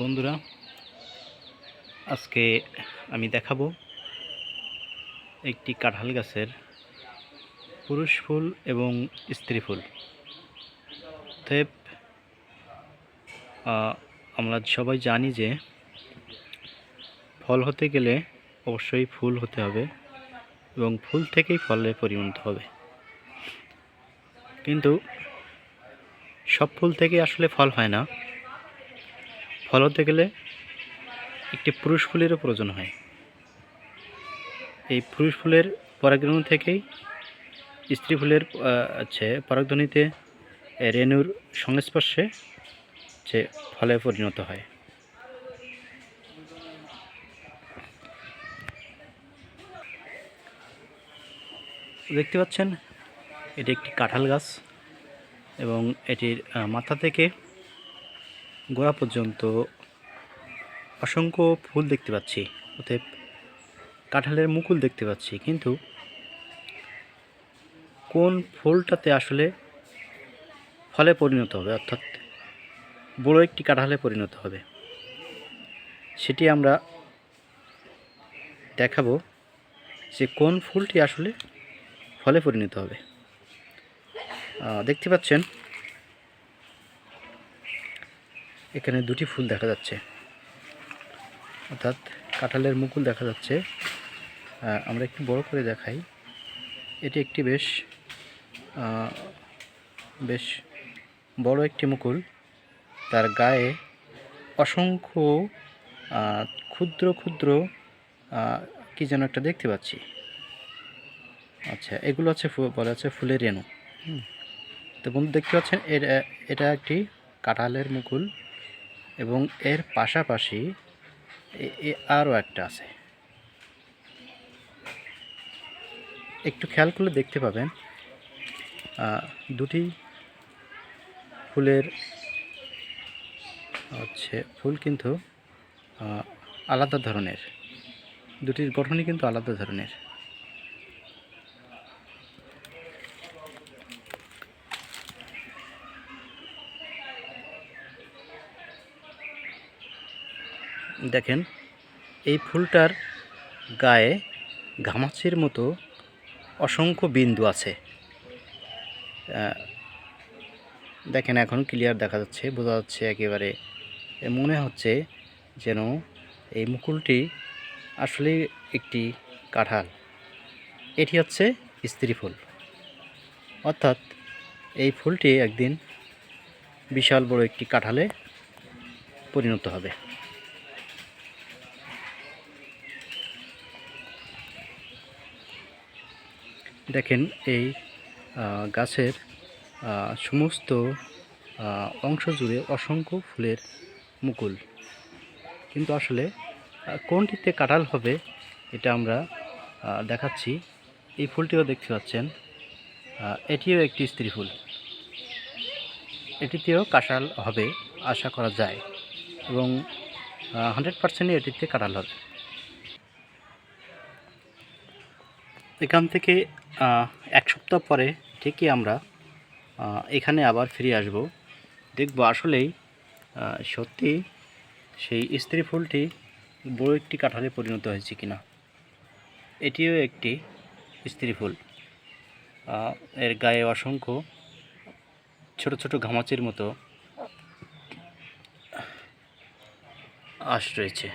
বন্ধুরা, আজকে আমি দেখাবো একটি কাঁঠাল গাছের পুরুষ ফুল এবং স্ত্রী ফুল। অতএব আমরা সবাই জানি যে ফল হতে গেলে অবশ্যই ফুল হতে হবে এবং ফুল থেকেই ফলে পরিণত হবে। কিন্তু সব ফুল থেকে আসলে ফল হয় না। ফল হতে গেলে একটি পুরুষ ফুলেরও প্রয়োজন হয়। এই পুরুষ ফুলের পরাগরেণু থেকেই স্ত্রী ফুলের হচ্ছে পরাগধ্বনিতে রেণুর সংস্পর্শে যে ফলে পরিণত হয়। দেখতে পাচ্ছেন, এটি একটি কাঁঠাল গাছ এবং এটির মাথা থেকে গোড়া পর্যন্ত অসংখ্য ফুল দেখতে পাচ্ছি, অতএব কাঁঠালের মুকুল দেখতে পাচ্ছি, কিন্তু কোন ফুলটাতে আসলে ফলে পরিণত হবে? অর্থাৎ বড় একটি কাঁঠালে পরিণত হবে। সেটি আমরা দেখাবো যে কোন ফুলটি আসলে ফলে পরিণত হবে। দেখতে পাচ্ছেন এখানে দুটি ফুল দেখা যাচ্ছে। অর্থাৎ কাঁঠালের মুকুল দেখা যাচ্ছে। আমরা একটু বড় করে দেখাই। এটি একটি বেশ বেশ বড় একটি মুকুল। তার গায়ে অসংখ্য ক্ষুদ্র ক্ষুদ্র কি যেন একটা দেখতে পাচ্ছি। আচ্ছা এগুলো আছে বলা হচ্ছে ফুলের রেণু। তো বন্ধু, দেখতে পাচ্ছেন এটা একটি কাঁঠালের মুকুল। এবং এর পাশাপাশি আরও একটা আছে। একটু খেয়াল করলে দেখতে পাবেন দুটি ফুলের, হচ্ছে ফুল কিন্তু আলাদা ধরনের। দুটির গঠনই কিন্তু আলাদা ধরনের। দেখেন, এই ফুলটার গায়ে ঘামাচির মতো অসংখ্য বিন্দু আছে। দেখেন, এখন ক্লিয়ার দেখা যাচ্ছে, বোঝা যাচ্ছে একেবারে মনে হচ্ছে যেন এই মুকুলটি আসলে একটি কাঁঠাল। এটি হচ্ছে স্ত্রী ফুল। অর্থাৎ এই ফুলটি একদিন বিশাল বড় একটি কাঁঠালে পরিণত হবে। দেখেন এই গাছের সমস্ত অংশ জুড়ে অসংখ্য ফুলের মুকুল। কিন্তু আসলে কোনটিতে কাঁঠাল হবে এটা আমরা দেখাচ্ছি। এই ফুলটিও দেখতে পাচ্ছেন। এটিও একটি স্ত্রী ফুল। এটিতেও কাঁঠাল হবে, আশা করা যায়। এবং হান্ড্রেড পার্সেন্টই এটিতে কাঁঠাল হবে। এখান থেকে এক সপ্তাহ পরে ঠিকই আমরা এখানে আবার ফিরে আসব। দেখব আসলেই সত্যি সেই স্ত্রী ফুলটি বড় একটি কাঁঠালে পরিণত হয়েছে কিনা। এটিও একটি স্ত্রী ফুল। এর গায়ে অসংখ্য ছোট ছোট ঘামাচির মতো আঁশ রয়েছে।